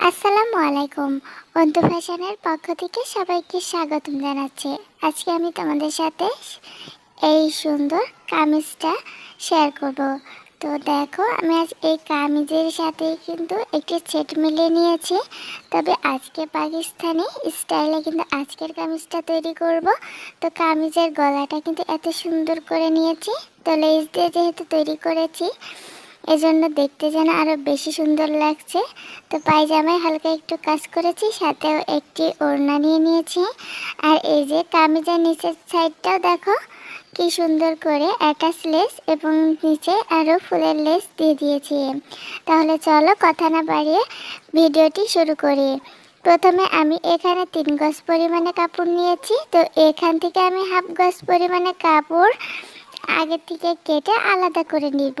আসসালামু আলাইকুম। অন্তু ফ্যাশনের পক্ষ থেকে সবাইকে স্বাগতম জানাচ্ছি। আজকে আমি তোমাদের সাথে এই সুন্দর কামিজটা শেয়ার করব। তো দেখো, আমি আজ এই কামিজের সাথে কিন্তু একটি সেট মিলে নিয়েছি। তবে আজকে পাকিস্তানি স্টাইলে কিন্তু আজকের কামিজটা তৈরি করব। তো কামিজের গলাটা কিন্তু এত সুন্দর করে নিয়েছি। তো লেস দিয়ে যেহেতু তৈরি করেছি এজন্য দেখতে যেন আরও বেশি সুন্দর লাগছে। তো পায়জামায় হালকা একটু কাজ করেছি, সাথেও একটি ওড়না নিয়ে নিয়েছি। আর এই যে কামিজের নিচের সাইডটাও দেখো, কি সুন্দর করে অ্যাটাচ লেস এবং নিচে আরও ফুলের লেস দিয়ে দিয়েছি। তাহলে চলো কথা না বাড়িয়ে ভিডিওটি শুরু করি। প্রথমে আমি এখানে তিন গজ পরিমাণে কাপড় নিয়েছি। তো এখান থেকে আমি হাফ গজ পরিমাণে কাপড় আগে থেকে কেটে আলাদা করে নিব।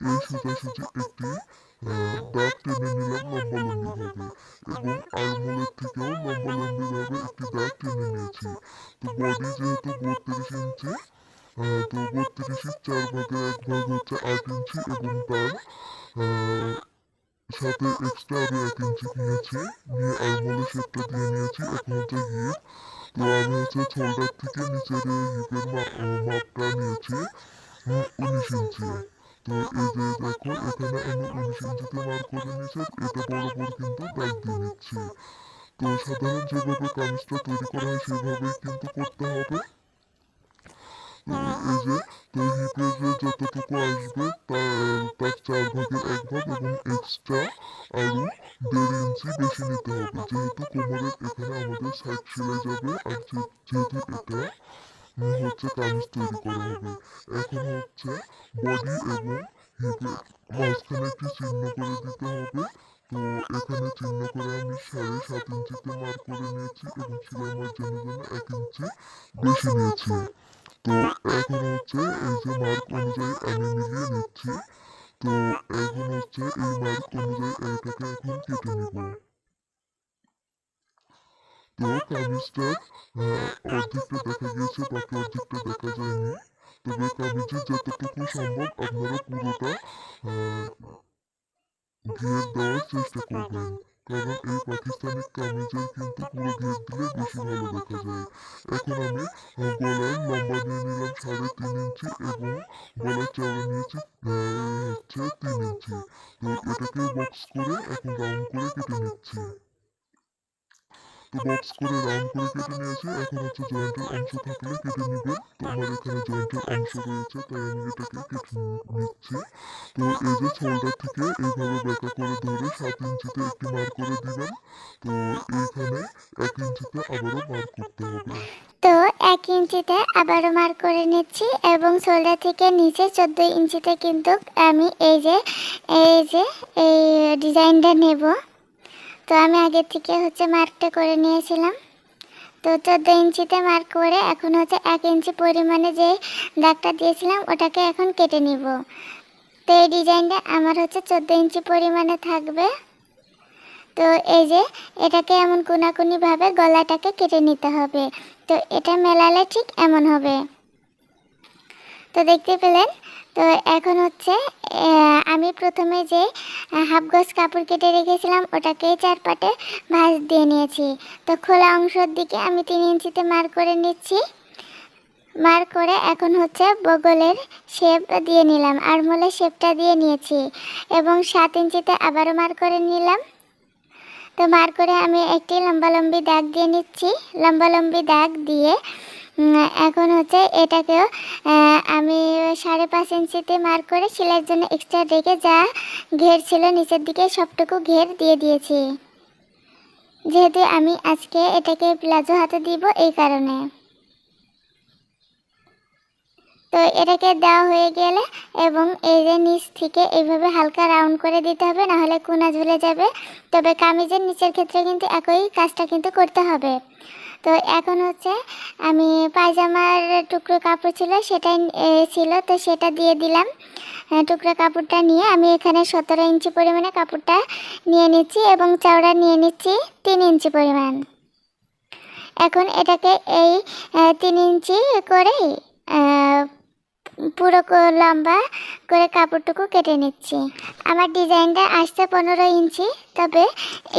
এই সোজাসুজি একটি আহ, দাগ টেনে নিলাম লম্বা ভাবে এবং আর্মোলের থেকেও লম্বা লম্বি ভাবে একটি দাগ টেনে নিয়েছি। তো যেহেতু বত্রিশ ইঞ্চি তো বত্রিশের চার ভাগের এক ভাগ হচ্ছে আট ইঞ্চি এবং তার সাথে এক্সট্রা আরও এক ইঞ্চি নিয়েছি নিয়ে আরমোলে শেপটা দিয়ে নিয়েছি এখন হচ্ছে হিপ তো আমি হচ্ছে শোল্ডার থেকে নিচের হিপের মাপটা নিয়েছি উনিশ ইঞ্চি তো এই যে দেখো এখানে আমি ইঞ্চিতে মার করে নিয়েছি এটা বরাবর কিন্তু দাগ দিয়ে নিচ্ছি তো সাধারণ যেভাবে কামিজটা তৈরি করা হয়, সেভাবেই কিন্তু করতে হবে। এই যে, তো হিপের যতটুকু আসবে তার চার ভাগের এক ভাগ এবং এক্সট্রা আরও দেড় ইঞ্চি বেশি নিতে হবে। যেহেতু কোমরের এখানে আমাদের সাইড সেলাই যাবে, আর যেহেতু এটা হচ্ছে কামিজ তৈরি করা হবে এখন হচ্ছে বডি এবং হিপের মাঝখানে একটি চিহ্ন করে দিতে হবে। তো এখানে চিহ্ন করে আমি সাড়ে সাত ইঞ্চিতে মার করে নিয়েছি এবং সেলাই মার্জিনের জন্য এক ইঞ্চি বেশি নিয়েছি। তো এখন হচ্ছে এই যে মার্ক অনুযায়ী আমি মিলিয়ে নিচ্ছি। তো এখন হচ্ছে এই মার্ক অনুযায়ী এটাকে এখন কেটে নিব। তো কামিজটার অর্ধেকটা দেখা গিয়েছে বাকি অর্ধেকটা দেখা যায়নি তবে কামিজের যতটুকু সম্ভব আপনারা পুরোটা আহ, ঘের দেওয়ার চেষ্টা করবেন। কারণ এই পাকিস্তানি কামিজের কিন্তু পুরো ঘের দিলে বেশি ভালো দেখা যায়। এখন আমি গলার লম্বা নিয়ে নিলাম সাড়ে তিন ইঞ্চি এবং গলার চওড়া নিয়েছি হচ্ছে তিন ইঞ্চি। তো এটাকে বক্স করে এখন রাউন্ড করে কেটে নিচ্ছি তো বক্স করে রাউন্ড করে কেটে নিয়েছি। এখন হচ্ছে জয়েন্টের অংশ থাকলে কেটে নেবেন তো আমার এখানে জয়েন্টের অংশ রয়েছে তাই আমি এটাকে কেটে নিচ্ছি। তো এই যে শোল্ডার থেকে এইভাবে বেঁকা করে ধরে সাত ইঞ্চিতে একটি মার করে দিবেন। তো এইখানে এক ইঞ্চিতে আবারও মার করতে হবে। তো এক ইঞ্চিতে আবারও মার করে নিচ্ছি এবং শোল্ডার থেকে নিচে চোদ্দ ইঞ্চিতে কিন্তু আমি এই যে এই যে এই ডিজাইনটা নেব। তো আমি আগে থেকে হচ্ছে মার্কটা করে নিয়েছিলাম। তো চোদ্দ ইঞ্চিতে মার্ক করে এখন হচ্ছে এক ইঞ্চি পরিমাণে যে দাগটা দিয়েছিলাম, ওটাকে এখন কেটে নিব। তো এই ডিজাইনটা আমার হচ্ছে চোদ্দ ইঞ্চি পরিমাণে থাকবে। তো এই যে এটাকে এমন কোনাকুনিভাবে গলাটাকে কেটে নিতে হবে। তো এটা মেলালে ঠিক এমন হবে। তো দেখতে পেলেন? তো এখন হচ্ছে আমি প্রথমে যে হাফ গজ কাপড় কেটে রেখেছিলাম ওটাকে চার পাটে ভাঁজ দিয়ে নিয়েছি। তো খোলা অংশের দিকে আমি তিন ইঞ্চিতে মার করে নিচ্ছি। মার করে এখন হচ্ছে বগলের শেপ দিয়ে নিলাম, আরমোলের শেপটা দিয়ে নিয়েছি এবং সাত ইঞ্চিতে আবারও মার করে নিলাম। তো মার করে আমি একটি লম্বা লম্বি দাগ দিয়ে নিচ্ছি। লম্বা লম্বি দাগ দিয়ে এখন হচ্ছে এটাকেও আমি সাড়ে পাঁচ ইঞ্চিতে মার করে সেলাইয়ের জন্য এক্সট্রা রেখে যা ঘের ছিল নিচের দিকে সবটুকু ঘের দিয়ে দিয়েছি। যেহেতু আমি আজকে এটাকে প্লাজো হাতে দিব এই কারণে। তো এটাকে দেওয়া হয়ে গেলে এবং এই যে নিচ থেকে এইভাবে হালকা রাউন্ড করে দিতে হবে নাহলে কোনা ঝুলে যাবে। তবে কামিজের নিচের ক্ষেত্রে কিন্তু একই কাজটা কিন্তু করতে হবে। তো এখন হচ্ছে আমি পায়জামার টুকরো কাপড় ছিল সেটাই ছিল তো সেটা দিয়ে দিলাম। টুকরো কাপড়টা নিয়ে আমি এখানে সতেরো ইঞ্চি পরিমাণে কাপড়টা নিয়ে নিচ্ছি এবং চওড়া নিয়ে নিচ্ছি তিন ইঞ্চি পরিমাণ। এখন এটাকে এই তিন ইঞ্চি করে আহ, পুরো লম্বা করে কাপড়টুকু কেটে নিচ্ছি। আমার ডিজাইনটা আসছে পনেরো ইঞ্চি তবে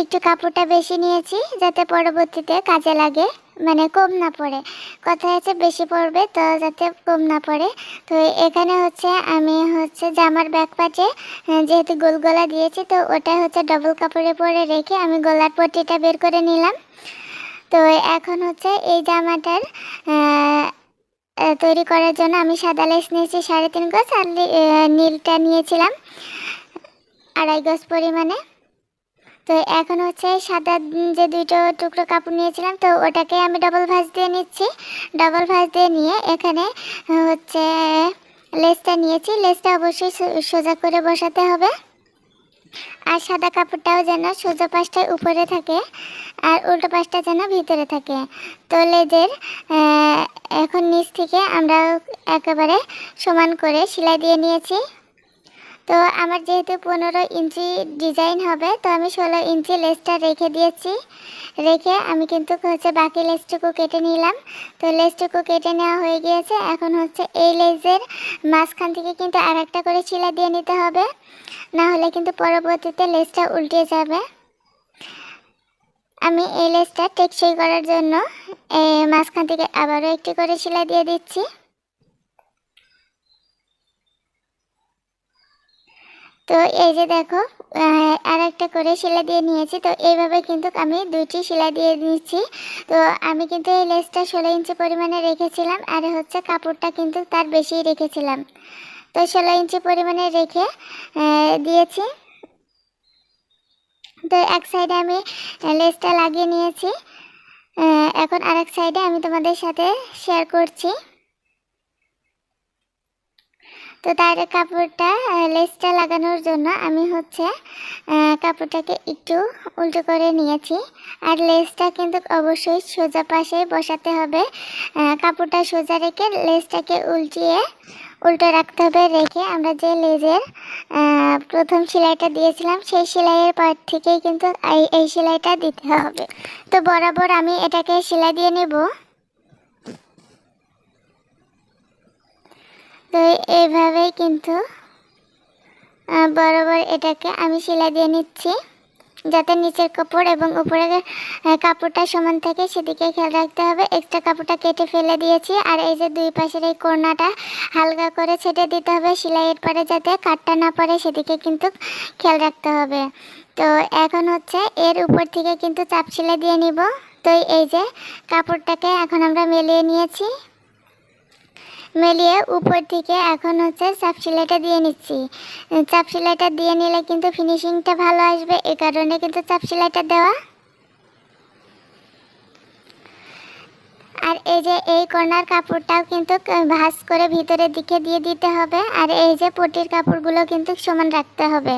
একটু কাপড়টা বেশি নিয়েছি যাতে পরবর্তীতে কাজে লাগে মানে কম না পড়ে। কথা হচ্ছে বেশি পড়বে তো যাতে কম না পড়ে। তো এখানে হচ্ছে আমি হচ্ছে জামার ব্যাক পাটে যেহেতু গোল গলা দিয়েছি তো ওটা হচ্ছে ডবল কাপড়ে পরে রেখে আমি গলার পট্টিটা বের করে নিলাম। তো এখন হচ্ছে এই জামাটার আহ, তৈরি করার জন্য আমি সাদা লেস নিয়েছি সাড়ে তিন গজ আর নীলটা নিয়েছিলাম আড়াই গজ পরিমাণে। তো এখন হচ্ছে সাদা যে দুটো টুকরো কাপড় নিয়েছিলাম, তো ওটাকে আমি ডবল ভাঁজ দিয়ে নিচ্ছি। ডবল ভাঁজ দিয়ে নিয়ে এখানে, হচ্ছে লেসটা নিয়েছি। লেসটা অবশ্যই সোজা করে বসাতে হবে। আর সাদা কাপড়টাও যেন সূর্য পাশটায় উপরে থাকে আর উল্টো পাশটা যেন ভিতরে থাকে। তো লেজের এখন নিচ থেকে আমরা একেবারে সমান করে সেলাই দিয়ে নিয়েছি। তো আমার যেহেতু পনেরো ইঞ্চি ডিজাইন হবে, তো আমি ষোলো ইঞ্চি লেসটা রেখে দিয়েছি। রেখে আমি কিন্তু হচ্ছে বাকি লেসটুকু কেটে নিলাম। তো লেসটুকু কেটে নেওয়া হয়ে গিয়েছে। এখন হচ্ছে এই লেজের মাঝখান থেকে কিন্তু আর একটা করে শিলা দিয়ে নিতে হবে। না হলে কিন্তু পরবর্তীতে লেসটা উল্টে যাবে। আমি এই লেসটা টেকসই করার জন্য মাঝখান থেকে আবারও একটি করে শিলা দিয়ে দিচ্ছি। তো এই যে দেখো আর একটা করে সেলাই দিয়ে নিয়েছি। তো এইভাবে কিন্তু আমি দুইটি সেলাই দিয়ে নিচ্ছি। তো আমি কিন্তু এই লেসটা ষোলো ইঞ্চি পরিমাণে রেখেছিলাম আর হচ্ছে কাপড়টা কিন্তু তার বেশিই রেখেছিলাম। তো ষোলো ইঞ্চি পরিমাণে রেখে দিয়েছি। তো এক সাইডে আমি লেসটা লাগিয়ে নিয়েছি। এখন আরেক সাইডে আমি তোমাদের সাথে শেয়ার করছি। তো তার কাপড়টা লেসটা লাগানোর জন্য আমি হচ্ছে কাপড়টাকে একটু উল্টো করে নিয়েছি। আর লেসটা কিন্তু অবশ্যই সোজা পাশে বসাতে হবে। কাপড়টা সোজা রেখে লেসটাকে উল্টিয়ে উল্টো রাখতে হবে, রেখে আমরা যে লেজের প্রথম সেলাইটা দিয়েছিলাম, সেই সেলাইয়ের পর থেকেই কিন্তু এই সেলাইটা দিতে হবে। তো বরাবর আমি এটাকে সেলাই দিয়ে নেব। তো এইভাবেই কিন্তু বরাবর এটাকে আমি সেলাই দিয়ে নিচ্ছি। যাতে নিচের কাপড় এবং উপরের কাপড়টা সমান থাকে, সেদিকে খেয়াল রাখতে হবে। এক্সট্রা কাপড়টা কেটে ফেলে দিয়েছি। আর এই যে দুই পাশের এই কোনাটা হালকা করে ছেটে দিতে হবে সেলাইয়ের পরে, যাতে কাটটা না পড়ে, সেদিকে কিন্তু খেয়াল রাখতে হবে। তো এখন হচ্ছে এর উপর থেকে কিন্তু চাপ সেলাই দিয়ে নিব। তো এই যে কাপড়টাকে এখন আমরা মেলিয়ে নিয়েছি। মেলিয়ে উপর থেকে এখন হচ্ছে চাপ সেলাইটা দিয়ে নিচ্ছি। চাপ সেলাইটা দিয়ে নিলে কিন্তু ফিনিশিংটা ভালো আসবে এই কারণে কিন্তু চাপ সেলাইটা দেওয়া। আর এই যে এই কর্নার কাপড়টাও কিন্তু ভাঁজ করে ভিতরের দিকে দিয়ে দিতে হবে, আর এই যে পটির কাপড়গুলো কিন্তু সমান রাখতে হবে।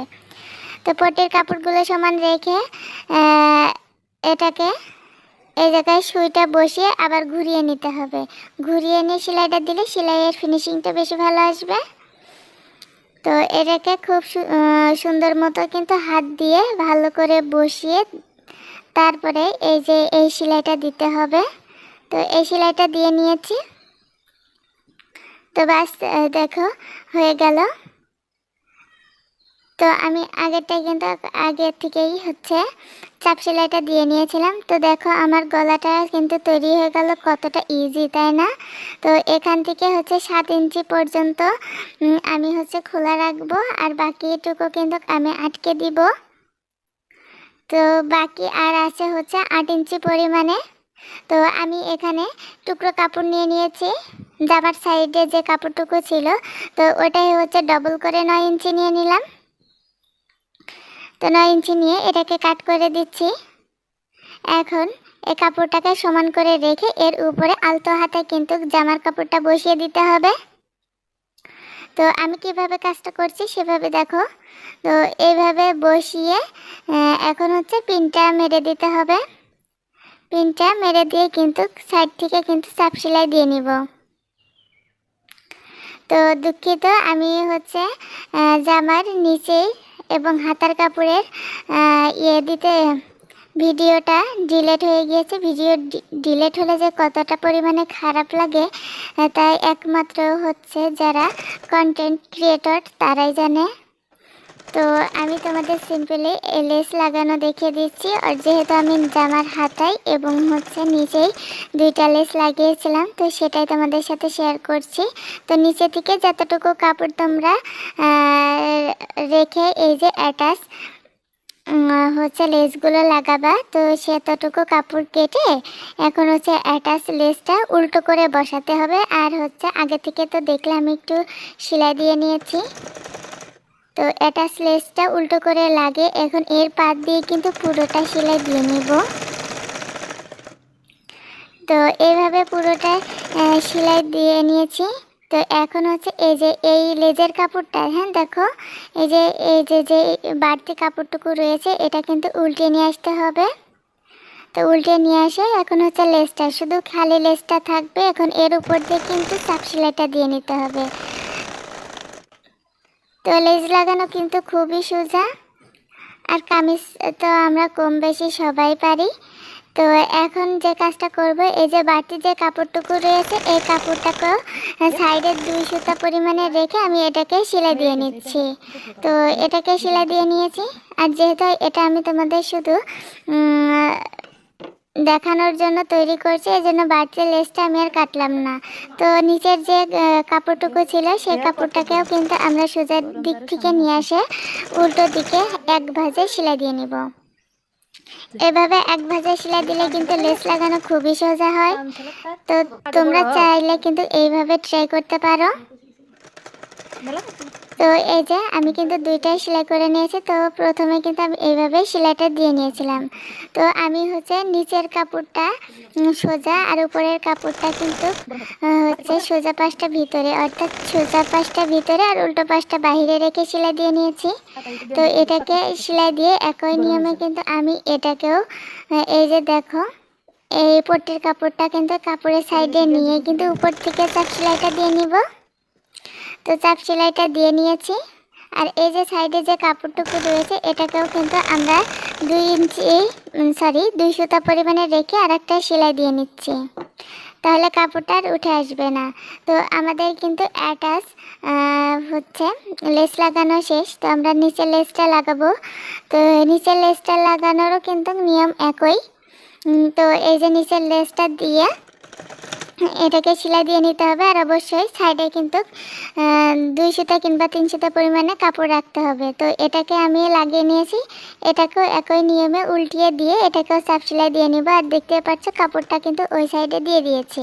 তো পটির কাপড়গুলো সমান রেখে এটাকে এই জায়গায় সুইটা বসিয়ে আবার ঘুরিয়ে নিতে হবে। ঘুরিয়ে নিয়ে সেলাইটা দিলে সেলাইয়ের ফিনিশিংটা বেশি ভালো আসবে। তো এটাকে খুব সুন্দর মতো কিন্তু হাত দিয়ে ভালো করে বসিয়ে তারপরে এই যে এই সেলাইটা দিতে হবে। তো এই সেলাইটা দিয়ে নিয়েছি। তো বাস দেখো, হয়ে গেল। তো আমি আগেরটা কিন্তু আগে থেকেই হচ্ছে চাপ সেলাইটা দিয়ে নিয়েছিলাম। তো দেখো আমার গলাটা কিন্তু তৈরি হয়ে গেল কতটা ইজি তাই না? তো এখান থেকে হচ্ছে সাত ইঞ্চি পর্যন্ত আমি হচ্ছে খোলা রাখব আর বাকিটুকু কিন্তু আমি আটকে দিব। তো বাকি আর আছে হচ্ছে আট ইঞ্চি পরিমাণে। তো আমি এখানে টুকরো কাপড় নিয়ে নিয়েছি, জামার সাইডে যে কাপড়টুকু ছিল, তো ওটাই হচ্ছে ডবল করে নয় ইঞ্চি নিয়ে নিলাম। তো নয় ইঞ্চি নিয়ে এটাকে কাট করে দিচ্ছি। এখন এই কাপড়টাকে সমান করে রেখে এর উপরে আলতো হাতে কিন্তু জামার কাপড়টা বসিয়ে দিতে হবে। তো আমি কীভাবে কাজটা করছি সেভাবে দেখো। তো এইভাবে বসিয়ে এখন হচ্ছে পিনটা মেরে দিতে হবে। পিনটা মেরে দিয়ে কিন্তু সাইড থেকে কিন্তু চাপ সেলাই দিয়ে নিব। তো দুঃখিত, আমি হচ্ছে জামার নিচে এবং হাতার কাপড়ের ইয়ে দিতে ভিডিওটা ডিলেট হয়ে গিয়েছে। ভিডিও ডিলেট হলে যে কতটা পরিমাণে খারাপ লাগে তাই একমাত্র হচ্ছে যারা কন্টেন্ট ক্রিয়েটর তারাই জানে। তো আমি তোমাদের সিম্পলি লেস লাগানো দেখিয়ে দিচ্ছি। আর যেহেতু আমি জামার হাতায় এবং হচ্ছে নিচেই দুইটা লেস লাগিয়েছিলাম, তো সেটাই তোমাদের সাথে শেয়ার করছি। তো নিচে থেকে যতটুকু কাপড় তোমরা রেখে এই যে অ্যাটাচ হচ্ছে লেসগুলো লাগাবা, তো সেতটুকু কাপড় কেটে এখন হচ্ছে অ্যাটাচ লেসটা উল্টো করে বসাতে হবে। আর হচ্ছে আগে থেকে তো দেখলে আমি একটু সেলাই দিয়ে নিয়েছি। তো এটা লেসটা উল্টো করে লাগে। এখন এর পাত দিয়ে কিন্তু পুরোটা সেলাই দিয়ে নিব। তো এইভাবে পুরোটা সেলাই দিয়ে নিয়েছি। তো এখন হচ্ছে এই যে এই লেজের কাপড়টা হ্যাঁ দেখো, এই যে এই যে যে বাড়তি কাপড়টুকু রয়েছে, এটা কিন্তু উল্টে নিয়ে আসতে হবে। তো উল্টে নিয়ে আসে এখন হচ্ছে লেসটা শুধু খালি লেসটা থাকবে, এখন এর উপর দিয়ে কিন্তু চাপ সেলাইটা দিয়ে নিতে হবে। তো লেজ লাগানো কিন্তু খুবই সোজা। আর কামিজ তো আমরা কম বেশি সবাই পারি। তো এখন যে কাজটা করব, এই যে বাড়তি যে কাপড়টুকু রয়েছে, এই কাপড়টাকে সাইডের দুই সুতা পরিমাণে রেখে আমি এটাকে সেলাই দিয়ে নিচ্ছি। তো এটাকে সেলাই দিয়ে নিয়েছি। আর যেহেতু এটা আমি তোমাদের শুধু দেখানোর জন্য তৈরি করছি এই জন্য বাড়তি লেসটা আমি আর কাটলাম না। তো নিচের যে কাপড়টুকু ছিল সেই কাপড়টাকেও কিন্তু আমরা সোজার দিক থেকে নিয়ে আসে উল্টো দিকে এক ভাঁজে সেলাই দিয়ে নিব। এভাবে এক ভাঁজে সেলাই দিলে কিন্তু লেস লাগানো খুবই সোজা হয়। তো তোমরা চাইলে কিন্তু এইভাবে ট্রাই করতে পারো। তো এই যে আমি কিন্তু দুইটাই সেলাই করে নিয়েছি, তো প্রথমে কিন্তু আমি এইভাবে সেলাইটা দিয়ে নিয়েছিলাম। তো আমি হচ্ছে নিচের কাপড়টা সোজা আর উপরের কাপড়টা কিন্তু হচ্ছে সোজা পাশটা ভিতরে, অর্থাৎ সোজা পাশটা ভিতরে আর উল্টো পাশটা বাইরে রেখে সেলাই দিয়ে নিয়েছি। তো এটাকে সেলাই দিয়ে একই নিয়মে কিন্তু আমি এটাকেও এই যে দেখো, এই পট্টির কাপড়টা কিন্তু কাপড়ের সাইডে নিয়ে কিন্তু উপর থেকে চাপ সেলাইটা দিয়ে নিব। তো চাপ সেলাইটা দিয়ে নিয়েছি। আর এই যে সাইডে যে কাপড়টুকু রয়েছে, এটাকেও কিন্তু আমরা দুই ইঞ্চি সরি দুই সুতা পরিমাণে রেখে আর একটা সেলাই দিয়ে নিচ্ছি। তাহলে কাপড়টা আর উঠে আসবে না। তো আমাদের কিন্তু অ্যাটাচ হচ্ছে লেস লাগানো শেষ। তো আমরা নিচে লেসটা লাগাবো। তো নিচের লেসটা লাগানোরও কিন্তু নিয়ম একই। তো এই যে নিচের লেসটা দিয়ে এটাকে সেলাই দিয়ে নিতে হবে আর অবশ্যই সাইডে কিন্তু দুই সুতা কিংবা তিন সুতা পরিমাণে কাপড় রাখতে হবে। তো এটাকে আমি লাগিয়ে নিয়েছি। এটাকেও একই নিয়মে উল্টিয়ে দিয়ে এটাকেও চাপ সেলাই দিয়ে নিব। আর দেখতে পাচ্ছ কাপড়টা কিন্তু ওই সাইডে দিয়ে দিয়েছি।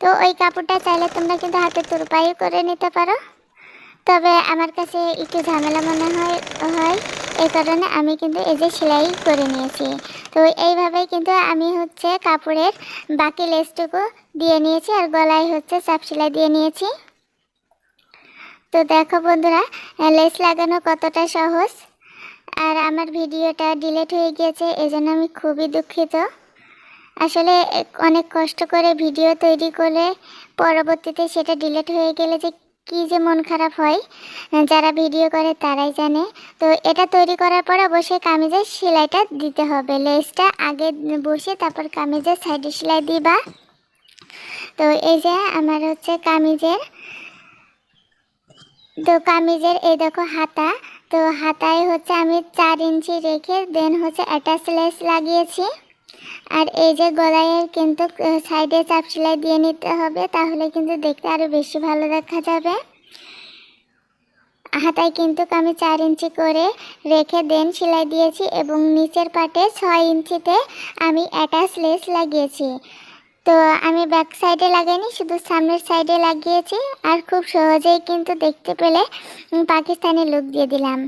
তো ওই কাপড়টা চাইলে তোমরা কিন্তু হাতে তুরপাইও করে নিতে পারো। তবে আমার কাছে একটু ঝামেলা মনে হয় হয় এই কারণে আমি কিন্তু এই যে সেলাই করে নিয়েছি। তো এইভাবেই কিন্তু আমি হচ্ছে কাপড়ের বাকি লেসটুকু দিয়ে নিয়েছি আর গলায় হচ্ছে চাপ সেলাই দিয়ে নিয়েছি। তো দেখো বন্ধুরা লেস লাগানো কতটা সহজ। আর আমার ভিডিওটা ডিলেট হয়ে গিয়েছে, এজন্য আমি খুবই দুঃখিত। আসলে অনেক কষ্ট করে ভিডিও তৈরি করে পরবর্তীতে সেটা ডিলেট হয়ে গেলে যে কী যে মন খারাপ হয় যারা ভিডিও করে তারাই জানে। তো এটা তৈরি করার পর অবশ্যই কামিজের সেলাইটা দিতে হবে। লেসটা আগে বসে তারপর কামিজের সাইডে সেলাই দিবা। তো এই যে আমার হচ্ছে কামিজের, তো কামিজের এই দেখো হাতা। তো হাতায় হচ্ছে আমি চার ইঞ্চি রেখে দেন হচ্ছে অ্যাটাচ লেস লাগিয়েছি। আর এই যে গলায় কিন্তু সাইডে চাপ সেলাই দিয়ে নিতে হবে, তাহলে কিন্তু দেখতে আরও বেশি ভালো দেখা যাবে। হাতায় কিন্তু আমি চার ইঞ্চি করে রেখে দেন সেলাই দিয়েছি এবং নিচের পাটে ছয় ইঞ্চিতে আমি অ্যাটাচ লেস লাগিয়েছি। তো আমি ব্যাক সাইডে লাগাইনি, শুধু সামনের সাইডে লাগিয়েছি। আর খুব সহজেই কিন্তু দেখতে পেলে পাকিস্তানি লুক দিয়ে দিলাম।